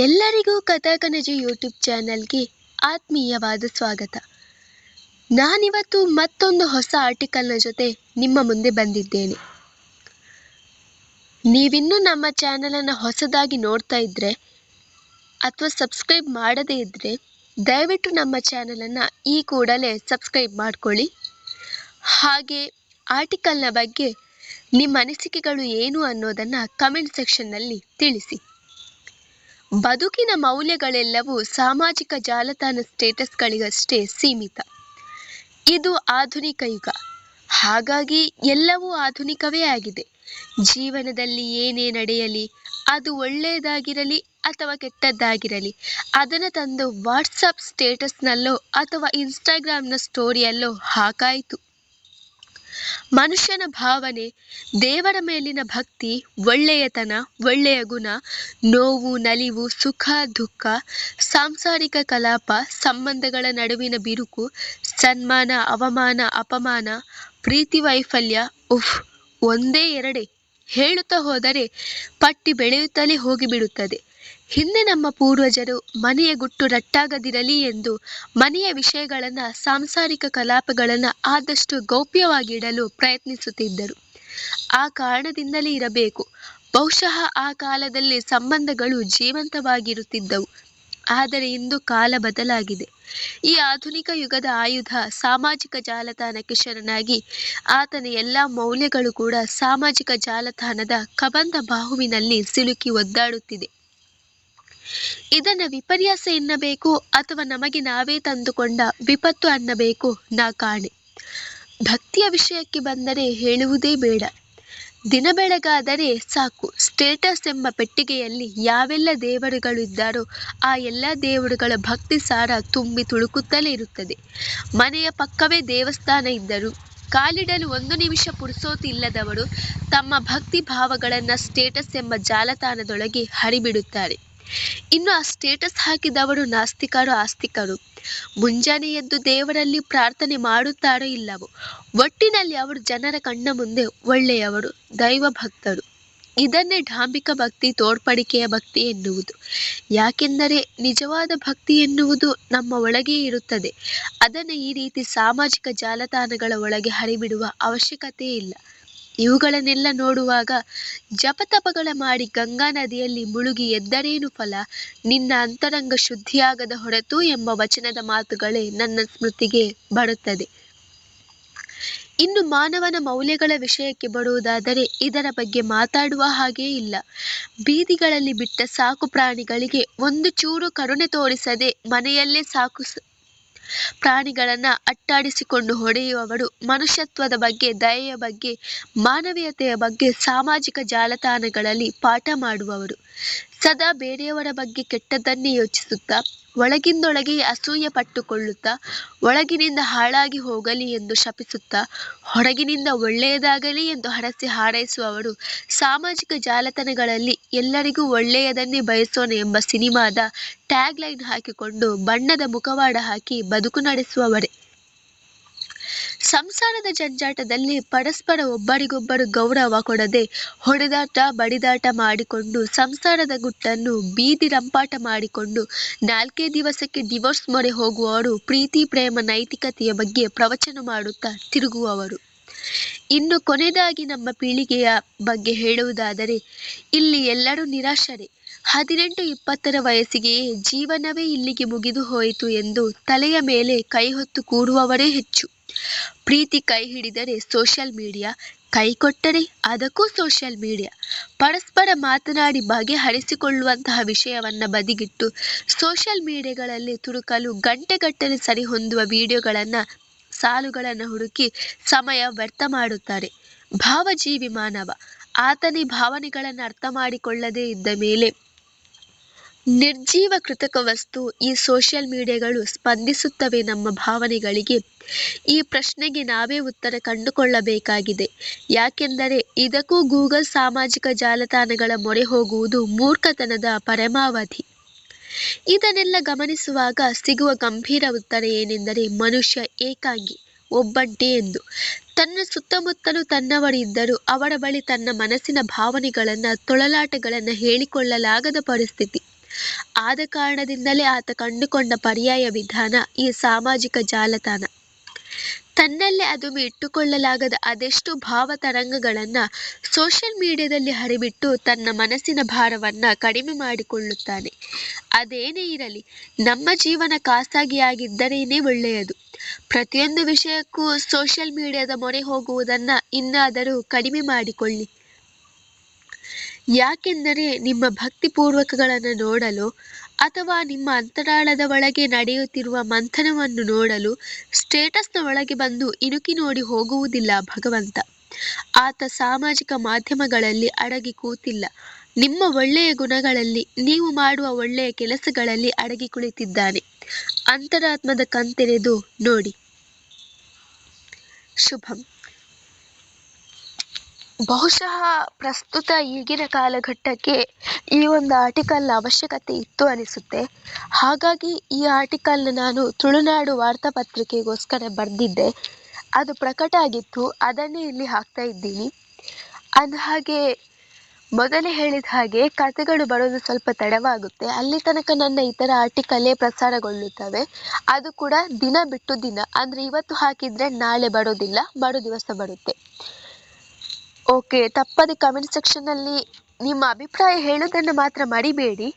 ಎಲ್ಲರಿಗೂ ಕಥಾಕನಜ ಯೂಟ್ಯೂಬ್ ಚಾನಲ್ಗೆ ಆತ್ಮೀಯವಾದ ಸ್ವಾಗತ. ನಾನಿವತ್ತು ಮತ್ತೊಂದು ಹೊಸ ಆರ್ಟಿಕಲ್ನ ಜೊತೆ ನಿಮ್ಮ ಮುಂದೆ ಬಂದಿದ್ದೇನೆ. ನೀವಿನ್ನೂ ನಮ್ಮ ಚಾನಲನ್ನು ಹೊಸದಾಗಿ ನೋಡ್ತಾ ಇದ್ದರೆ ಅಥವಾ ಸಬ್ಸ್ಕ್ರೈಬ್ ಮಾಡದೇ ಇದ್ದರೆ ದಯವಿಟ್ಟು ನಮ್ಮ ಚಾನಲನ್ನು ಈ ಕೂಡಲೇ ಸಬ್ಸ್ಕ್ರೈಬ್ ಮಾಡ್ಕೊಳ್ಳಿ. ಹಾಗೆ ಆರ್ಟಿಕಲ್ನ ಬಗ್ಗೆ ನಿಮ್ಮ ಅನಿಸಿಕೆಗಳು ಏನು ಅನ್ನೋದನ್ನು ಕಮೆಂಟ್ ಸೆಕ್ಷನ್ನಲ್ಲಿ ತಿಳಿಸಿ. ಬದುಕಿನ ಮೌಲ್ಯಗಳೆಲ್ಲವೂ ಸಾಮಾಜಿಕ ಜಾಲತಾಣ ಸ್ಟೇಟಸ್ಗಳಿಗಷ್ಟೇ ಸೀಮಿತ. ಇದು ಆಧುನಿಕ ಯುಗ. ಹಾಗಾಗಿ ಎಲ್ಲವೂ ಆಧುನಿಕವೇ ಆಗಿದೆ. ಜೀವನದಲ್ಲಿ ಏನೇ ನಡೆಯಲಿ, ಅದು ಒಳ್ಳೆಯದಾಗಿರಲಿ ಅಥವಾ ಕೆಟ್ಟದ್ದಾಗಿರಲಿ, ಅದನ್ನು ತಂದು ವಾಟ್ಸಪ್ ಸ್ಟೇಟಸ್ನಲ್ಲೋ ಅಥವಾ ಇನ್ಸ್ಟಾಗ್ರಾಮ್ನ ಸ್ಟೋರಿಯಲ್ಲೋ ಹಾಕಾಯಿತು. ಮನುಷ್ಯನ ಭಾವನೆ, ದೇವರ ಮೇಲಿನ ಭಕ್ತಿ, ಒಳ್ಳೆಯತನ, ಒಳ್ಳೆಯ ಗುಣ, ನೋವು, ನಲಿವು, ಸುಖ, ದುಃಖ, ಸಾಂಸಾರಿಕ ಕಲಾಪ, ಸಂಬಂಧಗಳ ನಡುವಿನ ಬಿರುಕು, ಸನ್ಮಾನ, ಅವಮಾನ, ಅಪಮಾನ, ಪ್ರೀತಿ, ವೈಫಲ್ಯ, ಉಫ್, ಒಂದೇ ಎರಡೇ. ಹೇಳುತ್ತಾ ಹೋದರೆ ಪಟ್ಟಿ ಬೆಳೆಯುತ್ತಲೇ ಹೋಗಿಬಿಡುತ್ತದೆ. ಹಿಂದೆ ನಮ್ಮ ಪೂರ್ವಜರು ಮನೆಯ ಗುಟ್ಟು ರಟ್ಟಾಗದಿರಲಿ ಎಂದು ಮನೆಯ ವಿಷಯಗಳನ್ನು, ಸಾಂಸಾರಿಕ ಕಲಾಪಗಳನ್ನು ಆದಷ್ಟು ಗೌಪ್ಯವಾಗಿಡಲು ಪ್ರಯತ್ನಿಸುತ್ತಿದ್ದರು. ಆ ಕಾರಣದಿಂದಲೇ ಇರಬೇಕು. ಬಹುಶಃ ಆ ಕಾಲದಲ್ಲಿ ಸಂಬಂಧಗಳು ಜೀವಂತವಾಗಿರುತ್ತಿದ್ದವು. ಆದರೆ ಇಂದು ಕಾಲ ಬದಲಾಗಿದೆ. ಈ ಆಧುನಿಕ ಯುಗದ ಆಯುಧ ಸಾಮಾಜಿಕ ಜಾಲತಾಣಕ್ಕೆ ಶರಣಾಗಿ ಆತನ ಎಲ್ಲ ಮೌಲ್ಯಗಳು ಕೂಡ ಸಾಮಾಜಿಕ ಜಾಲತಾಣದ ಕಬಂಧ ಬಾಹುವಿನಲ್ಲಿ ಸಿಲುಕಿ ಒದ್ದಾಡುತ್ತಿದೆ. ಇದನ್ನ ವಿಪರ್ಯಾಸ ಎನ್ನಬೇಕು ಅಥವಾ ನಮಗೆ ನಾವೇ ತಂದುಕೊಂಡ ವಿಪತ್ತು ಅನ್ನಬೇಕು ನಾ ಕಾಣೆ. ಭಕ್ತಿಯ ವಿಷಯಕ್ಕೆ ಬಂದರೆ ಹೇಳುವುದೇ ಬೇಡ. ದಿನ ಬೆಳಗಾದರೆ ಸಾಕು. ಸ್ಟೇಟಸ್ ಎಂಬ ಪೆಟ್ಟಿಗೆಯಲ್ಲಿ ಯಾವೆಲ್ಲ ದೇವರುಗಳು ಇದ್ದಾರೋ ಆ ಎಲ್ಲ ದೇವರುಗಳ ಭಕ್ತಿ ಸಾರ ತುಂಬಿ ತುಳುಕುತ್ತಲೇ ಇರುತ್ತದೆ. ಮನೆಯ ಪಕ್ಕವೇ ದೇವಸ್ಥಾನ ಇದ್ದರು ಕಾಲಿಡಲು ಒಂದು ನಿಮಿಷ ಪುರುಸೋತು ಇಲ್ಲದವರು ತಮ್ಮ ಭಕ್ತಿ ಭಾವಗಳನ್ನು ಸ್ಟೇಟಸ್ ಎಂಬ ಜಾಲತಾಣದೊಳಗೆ ಹರಿಬಿಡುತ್ತಾರೆ. ಇನ್ನು ಆ ಸ್ಟೇಟಸ್ ಹಾಕಿದವರು ನಾಸ್ತಿಕರು, ಆಸ್ತಿಕರು. ಮುಂಜಾನೆ ಎದ್ದು ದೇವರಲ್ಲಿ ಪ್ರಾರ್ಥನೆ ಮಾಡುತ್ತಾರೋ ಇಲ್ಲವೋ, ಒಟ್ಟಿನಲ್ಲಿ ಅವರು ಜನರ ಕಣ್ಣ ಮುಂದೆ ಒಳ್ಳೆಯವರು, ದೈವ ಭಕ್ತರು. ಇದನ್ನೇ ಡಾಂಬಿಕ ಭಕ್ತಿ, ತೋರ್ಪಡಿಕೆಯ ಭಕ್ತಿ ಎನ್ನುವುದು. ಯಾಕೆಂದರೆ ನಿಜವಾದ ಭಕ್ತಿ ಎನ್ನುವುದು ನಮ್ಮ ಒಳಗೇ ಇರುತ್ತದೆ. ಅದನ್ನು ಈ ರೀತಿ ಸಾಮಾಜಿಕ ಜಾಲತಾಣಗಳ ಒಳಗೆ ಹರಿಬಿಡುವ ಅವಶ್ಯಕತೆ ಇಲ್ಲ. ಇವುಗಳನ್ನೆಲ್ಲ ನೋಡುವಾಗ ಜಪತಪಗಳ ಮಾಡಿ ಗಂಗಾ ನದಿಯಲ್ಲಿ ಮುಳುಗಿ ಎದ್ದರೇನು ಫಲ? ನಿನ್ನ ಅಂತರಂಗ ಶುದ್ಧಿಯಾಗದ ಹೊರತು ಎಂಬ ವಚನದ ಮಾತುಗಳೇ ನನ್ನ ಸ್ಮೃತಿಗೆ ಬರುತ್ತದೆ. ಇನ್ನು ಮಾನವನ ಮೌಲ್ಯಗಳ ವಿಷಯಕ್ಕೆ ಬರುವುದಾದರೆ ಇದರ ಬಗ್ಗೆ ಮಾತಾಡುವ ಹಾಗೇ ಇಲ್ಲ. ಬೀದಿಗಳಲ್ಲಿ ಬಿಟ್ಟ ಸಾಕು ಪ್ರಾಣಿಗಳಿಗೆ ಒಂದು ಚೂರು ಕರುಣೆ ತೋರಿಸದೆ ಮನೆಯಲ್ಲೇ ಸಾಕು ಪ್ರಾಣಿಗಳನ್ನ ಅಟ್ಟಾಡಿಸಿಕೊಂಡು ಹೊಡೆಯುವವರು ಮನುಷ್ಯತ್ವದ ಬಗ್ಗೆ ದಯೆಯ ಬಗ್ಗೆ ಮಾನವೀಯತೆಯ ಬಗ್ಗೆ ಸಾಮಾಜಿಕ ಜಾಲತಾಣಗಳಲ್ಲಿ ಪಾಠ ಮಾಡುವವರು ಸದಾ ಬೇರೆಯವರ ಬಗ್ಗೆ ಕೆಟ್ಟದ್ದನ್ನೇ ಯೋಚಿಸುತ್ತಾ, ಒಳಗಿಂದೊಳಗೆ ಅಸೂಯೆ ಪಟ್ಟುಕೊಳ್ಳುತ್ತಾ, ಒಳಗಿನಿಂದ ಹಾಳಾಗಿ ಹೋಗಲಿ ಎಂದು ಶಪಿಸುತ್ತಾ, ಹೊರಗಿನಿಂದ ಒಳ್ಳೆಯದಾಗಲಿ ಎಂದು ಹರಸಿ ಹಾರೈಸುವವರು ಸಾಮಾಜಿಕ ಜಾಲತಾಣಗಳಲ್ಲಿ ಎಲ್ಲರಿಗೂ ಒಳ್ಳೆಯದನ್ನೇ ಬಯಸೋಣ ಎಂಬ ಸಿನಿಮಾದ ಟ್ಯಾಗ್ ಲೈನ್ ಹಾಕಿಕೊಂಡು ಬಣ್ಣದ ಮುಖವಾಡ ಹಾಕಿ ಬದುಕು ನಡೆಸುವವರೇ ಸಂಸಾರದ ಜಂಜಾಟದಲ್ಲಿ ಪರಸ್ಪರ ಒಬ್ಬರಿಗೊಬ್ಬರು ಗೌರವ ಕೊಡದೆ ಹೊಡೆದಾಟ, ಬಡಿದಾಟ ಮಾಡಿಕೊಂಡು ಸಂಸಾರದ ಗುಟ್ಟನ್ನು ಬೀದಿ ರಂಪಾಟ ಮಾಡಿಕೊಂಡು ನಾಲ್ಕೇ ದಿವಸಕ್ಕೆ ಡಿವೋರ್ಸ್ ಮೊರೆ ಹೋಗುವವರು ಪ್ರೀತಿ, ಪ್ರೇಮ, ನೈತಿಕತೆಯ ಬಗ್ಗೆ ಪ್ರವಚನ ಮಾಡುತ್ತಾ ತಿರುಗುವವರು. ಇನ್ನು ಕೊನೆಯದಾಗಿ ನಮ್ಮ ಪೀಳಿಗೆಯ ಬಗ್ಗೆ ಹೇಳುವುದಾದರೆ, ಇಲ್ಲಿ ಎಲ್ಲರೂ ನಿರಾಶರೇ. ಹದಿನೆಂಟು ಇಪ್ಪತ್ತರ ವಯಸ್ಸಿಗೆಯೇ ಜೀವನವೇ ಇಲ್ಲಿಗೆ ಮುಗಿದು ಹೋಯಿತು ಎಂದು ತಲೆಯ ಮೇಲೆ ಕೈ ಹೊತ್ತು ಕೂಡುವವರೇ ಹೆಚ್ಚು. ಪ್ರೀತಿ ಕೈ ಹಿಡಿದರೆ ಸೋಷಿಯಲ್ ಮೀಡಿಯಾ ಕೈ ಕೊಟ್ಟರೆ ಅದಕ್ಕೂ ಸೋಷಿಯಲ್ ಮೀಡಿಯಾ ಪರಸ್ಪರ ಮಾತನಾಡಿ ಬಗೆಹರಿಸಿಕೊಳ್ಳುವಂತಹ ವಿಷಯವನ್ನು ಬದಿಗಿಟ್ಟು ಸೋಷಿಯಲ್ ಮೀಡಿಯಾಗಳಲ್ಲಿ ತುರುಕಲು ಗಂಟೆಗಟ್ಟಲೆ ಸರಿ ಹೊಂದುವ ವಿಡಿಯೋಗಳನ್ನು, ಸಾಲುಗಳನ್ನು ಹುಡುಕಿ ಸಮಯ ವ್ಯರ್ಥ ಮಾಡುತ್ತಾರೆ. ಭಾವಜೀವಿ ಮಾನವ. ಆತನೇ ಭಾವನೆಗಳನ್ನು ಅರ್ಥ ಮಾಡಿಕೊಳ್ಳದೇ ಇದ್ದ ಮೇಲೆ ನಿರ್ಜೀವ ಕೃತಕ ವಸ್ತು ಈ ಸೋಷಿಯಲ್ ಮೀಡಿಯಾಗಳು ಸ್ಪಂದಿಸುತ್ತವೆ ನಮ್ಮ ಭಾವನೆಗಳಿಗೆ. ಈ ಪ್ರಶ್ನೆಗೆ ನಾವೇ ಉತ್ತರ ಕಂಡುಕೊಳ್ಳಬೇಕಾಗಿದೆ. ಯಾಕೆಂದರೆ ಇದಕ್ಕೂ ಗೂಗಲ್ ಸಾಮಾಜಿಕ ಜಾಲತಾಣಗಳ ಮೊರೆ ಹೋಗುವುದು ಮೂರ್ಖತನದ ಪರಮಾವಧಿ. ಇದನ್ನೆಲ್ಲ ಗಮನಿಸುವಾಗ ಸಿಗುವ ಗಂಭೀರ ಉತ್ತರ ಏನೆಂದರೆ ಮನುಷ್ಯ ಏಕಾಂಗಿ, ಒಬ್ಬಂಟಿ ಎಂದು. ತನ್ನ ಸುತ್ತಮುತ್ತಲೂ ತನ್ನವರಿದ್ದರೂ ಅವರ ಬಳಿ ತನ್ನ ಮನಸ್ಸಿನ ಭಾವನೆಗಳನ್ನು, ತೊಳಲಾಟಗಳನ್ನು ಹೇಳಿಕೊಳ್ಳಲಾಗದ ಪರಿಸ್ಥಿತಿ. ಆದ ಕಾರಣದಿಂದಲೇ ಆತ ಕಂಡುಕೊಂಡ ಪರ್ಯಾಯ ವಿಧಾನ ಈ ಸಾಮಾಜಿಕ ಜಾಲತಾಣ. ತನ್ನಲ್ಲೇ ಅದುಮಿ ಇಟ್ಟುಕೊಳ್ಳಲಾಗದ ಅದೆಷ್ಟು ಭಾವ ತರಂಗಗಳನ್ನು ಸೋಷಿಯಲ್ ಮೀಡಿಯಾದಲ್ಲಿ ಹರಿಬಿಟ್ಟು ತನ್ನ ಮನಸ್ಸಿನ ಭಾರವನ್ನು ಕಡಿಮೆ ಮಾಡಿಕೊಳ್ಳುತ್ತಾನೆ. ಅದೇನೇ ಇರಲಿ, ನಮ್ಮ ಜೀವನ ಖಾಸಗಿಯಾಗಿದ್ದರೇನೇ ಒಳ್ಳೆಯದು. ಪ್ರತಿಯೊಂದು ವಿಷಯಕ್ಕೂ ಸೋಷಿಯಲ್ ಮೀಡಿಯಾದ ಮೊರೆ ಹೋಗುವುದನ್ನು ಇನ್ನಾದರೂ ಕಡಿಮೆ ಮಾಡಿಕೊಳ್ಳಿ. ಯಾಕೆಂದರೆ ನಿಮ್ಮ ಭಕ್ತಿಪೂರ್ವಕಗಳನ್ನು ನೋಡಲು ಅಥವಾ ನಿಮ್ಮ ಅಂತರಾಳದ ಒಳಗೆ ನಡೆಯುತ್ತಿರುವ ಮಂಥನವನ್ನು ನೋಡಲು ಸ್ಟೇಟಸ್ನ ಒಳಗೆ ಬಂದು ಇಣುಕಿ ನೋಡಿ ಹೋಗುವುದಿಲ್ಲ ಭಗವಂತ. ಆತ ಸಾಮಾಜಿಕ ಮಾಧ್ಯಮಗಳಲ್ಲಿ ಅಡಗಿ ಕೂತಿಲ್ಲ. ನಿಮ್ಮ ಒಳ್ಳೆಯ ಗುಣಗಳಲ್ಲಿ, ನೀವು ಮಾಡುವ ಒಳ್ಳೆಯ ಕೆಲಸಗಳಲ್ಲಿ ಅಡಗಿ ಕುಳಿತಿದ್ದಾನೆ. ಅಂತರಾತ್ಮದ ಕಂತೆರೆದು ನೋಡಿ. ಶುಭಂ. ಬಹುಶಃ ಪ್ರಸ್ತುತ ಈಗಿನ ಕಾಲಘಟ್ಟಕ್ಕೆ ಈ ಒಂದು ಆರ್ಟಿಕಲ್ ಅವಶ್ಯಕತೆ ಇತ್ತು ಅನಿಸುತ್ತೆ. ಹಾಗಾಗಿ ಈ ಆರ್ಟಿಕಲ್ನ ನಾನು ತುಳುನಾಡು ವಾರ್ತಾಪತ್ರಿಕೆಗೋಸ್ಕರ ಬರೆದಿದ್ದೆ. ಅದು ಪ್ರಕಟ ಆಗಿತ್ತು, ಅದನ್ನೇ ಇಲ್ಲಿ ಹಾಕ್ತಾ ಇದ್ದೀನಿ. ಅಂದ ಹಾಗೆ ಮೊದಲೇ ಹೇಳಿದ ಹಾಗೆ ಕತೆಗಳು ಬರೋದು ಸ್ವಲ್ಪ ತಡವಾಗುತ್ತೆ. ಅಲ್ಲಿ ತನಕ ನನ್ನ ಇತರ ಆರ್ಟಿಕಲ್ಲೇ ಪ್ರಸಾರಗೊಳ್ಳುತ್ತವೆ. ಅದು ಕೂಡ ದಿನ ಬಿಟ್ಟು ದಿನ. ಅಂದರೆ ಇವತ್ತು ಹಾಕಿದರೆ ನಾಳೆ ಬರೋದಿಲ್ಲ ಮರು ದಿವಸ ಬರುತ್ತೆ. ಓಕೆ ತಪ್ಪದೆ ಕಮೆಂಟ್ ಸೆಕ್ಷನ್ನಲ್ಲಿ ನಿಮ್ಮ ಅಭಿಪ್ರಾಯ ಹೇಳೋದನ್ನು ಮಾತ್ರ ಮರಿಬೇಡಿ.